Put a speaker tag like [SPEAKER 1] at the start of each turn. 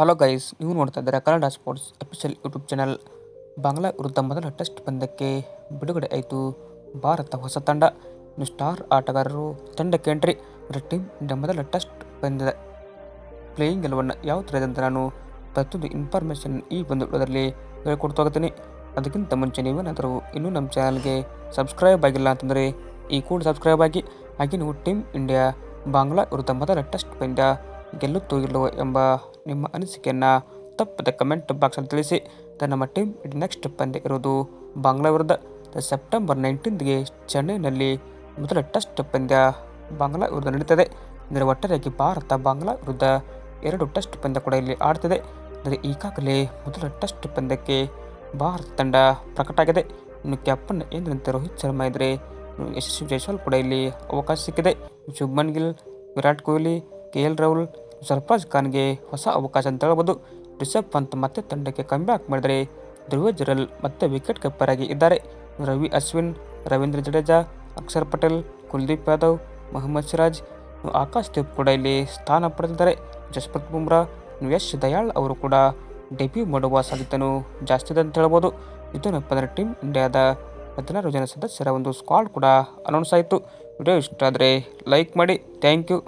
[SPEAKER 1] Hello guys ನೀವು ನೋಡ್ತಾ ಇದ್ದೀರಾ Kannada sports official YouTube channel Bangla ವಿರುದ್ಧ ಮೊದಲ ಟೆಸ್ಟ್ ಪಂದ್ಯಕ್ಕೆ ಬಿಡುಗಡೆ ಆಯಿತು. ಭಾರತ ಹೊಸ ತಂಡ. ಇನ್ನು ಸ್ಟಾರ್ ಆಟಗಾರರು ತಂಡಕ್ಕೆ ಎಂಟ್ರಿ ಟೀಮ್ ಇಂಡಿಯಾ ಮೊದಲ ಟೆಸ್ಟ್ ಪಂದ್ಯದ ಪ್ಲೇಯಿಂಗ್ ಎಲ್ಲವನ್ನು ಯಾವ ಥರ ಇದೆ ಅಂತ ನಾನು ಪ್ರತಿಯೊಂದು ಇನ್ಫಾರ್ಮೇಷನ್ ಈ ಒಂದು ವಿಡಿಯೋದಲ್ಲಿ ಹೇಳ್ಕೊಡ್ತಾ ಹೋಗ್ತೀನಿ. ಅದಕ್ಕಿಂತ ಮುಂಚೆ ನೀವೇನಾದರೂ ಇನ್ನೂ ನಮ್ಮ ಚಾನಲ್ಗೆ ಸಬ್ಸ್ಕ್ರೈಬ್ ಆಗಿಲ್ಲ ಅಂತಂದರೆ ಈ ಕೂಡ ಸಬ್ಸ್ಕ್ರೈಬ್ ಆಗಿ. ಹಾಗೆ ನೀವು ಟೀಮ್ ಇಂಡಿಯಾ ಬಾಂಗ್ಲಾ ವಿರುದ್ಧ ಮೊದಲ ಟೆಸ್ಟ್ ಪಂದ್ಯ ಗೆಲ್ಲುತ್ತೋ ಇಲ್ಲವೋ ಎಂಬ ನಿಮ್ಮ ಅನಿಸಿಕೆಯನ್ನು ತಪ್ಪದ ಕಮೆಂಟ್ ಬಾಕ್ಸಲ್ಲಿ ತಿಳಿಸಿ. ನಮ್ಮ ಟೀಮ್ ನೆಕ್ಸ್ಟ್ ಪಂದ್ಯ ಇರೋದು ಬಾಂಗ್ಲಾ ವಿರುದ್ಧ ಸೆಪ್ಟೆಂಬರ್ ನೈನ್ಟೀನ್ಗೆ ಚೆನ್ನೈನಲ್ಲಿ ಮೊದಲ ಟೆಸ್ಟ್ ಪಂದ್ಯ ಬಾಂಗ್ಲಾ ವಿರುದ್ಧ ನಡೀತದೆ. ಅಂದರೆ ಒಟ್ಟಾರೆಯಾಗಿ ಭಾರತ ಬಾಂಗ್ಲಾ ವಿರುದ್ಧ ಎರಡು ಟೆಸ್ಟ್ ಪಂದ್ಯ ಕೂಡ ಇಲ್ಲಿ ಆಡ್ತದೆ. ಅಂದರೆ ಈಗಾಗಲೇ ಮೊದಲ ಟೆಸ್ಟ್ ಪಂದ್ಯಕ್ಕೆ ಭಾರತ ತಂಡ ಪ್ರಕಟ ಆಗಿದೆ. ಇನ್ನು ಕ್ಯಾಪ್ಟನ್ ಏನಂತ ರೋಹಿತ್ ಶರ್ಮಾ ಇದ್ದರೆ ಯಶಸ್ವಿ ಜೈಸ್ವಾಲ್ ಕೂಡ ಇಲ್ಲಿ ಅವಕಾಶ ಸಿಕ್ಕಿದೆ. ಶುಭ್ಮನ್ ಗಿಲ್, ವಿರಾಟ್ ಕೊಹ್ಲಿ, ಕೆ ಎಲ್ ರಾಹುಲ್ ಸರ್ಫರಾಜ್ ಖಾನ್ಗೆ ಹೊಸ ಅವಕಾಶ ಅಂತ ಹೇಳ್ಬೋದು ರಿಷಬ್ ಪಂತ್ ಮತ್ತೆ ತಂಡಕ್ಕೆ ಕಮ್ಬ್ಯಾಕ್ ಮಾಡಿದರೆ ಧ್ರುವ ಜರಲ್ ಮತ್ತೆ ವಿಕೆಟ್ ಕೀಪರ್ ಆಗಿ ಇದ್ದಾರೆ. ರವಿ ಅಶ್ವಿನ್, ರವೀಂದ್ರ ಜಡೇಜಾ, ಅಕ್ಷರ್ ಪಟೇಲ್, ಕುಲ್ದೀಪ್ ಯಾದವ್, ಮೊಹಮ್ಮದ್ ಸಿರಾಜ್, ಆಕಾಶ್ ದೀಪ್ ಕೂಡ ಇಲ್ಲಿ ಸ್ಥಾನ ಪಡೆದಿದ್ದಾರೆ. ಜಸ್ಪ್ರೀತ್ ಬುಮ್ರಾ ಯಶ್ ದಯಾಳ್ ಅವರು ಕೂಡ ಡೆಬ್ಯೂ ಮಾಡುವ ಸಾಧ್ಯತೆಯೂ ಜಾಸ್ತಿ ಇದೆ ಅಂತ ಹೇಳ್ಬೋದು. ಇದೇನಪ್ಪ ಅಂದರೆ ಟೀಮ್ ಇಂಡಿಯಾದ ಹದಿನಾರು ಜನ ಸದಸ್ಯರ ಒಂದು ಸ್ಕ್ವಾಡ್ ಕೂಡ ಅನೌನ್ಸ್ ಆಯಿತು. ವಿಡಿಯೋ ಇಷ್ಟ ಆದರೆ ಲೈಕ್ ಮಾಡಿ. Thank you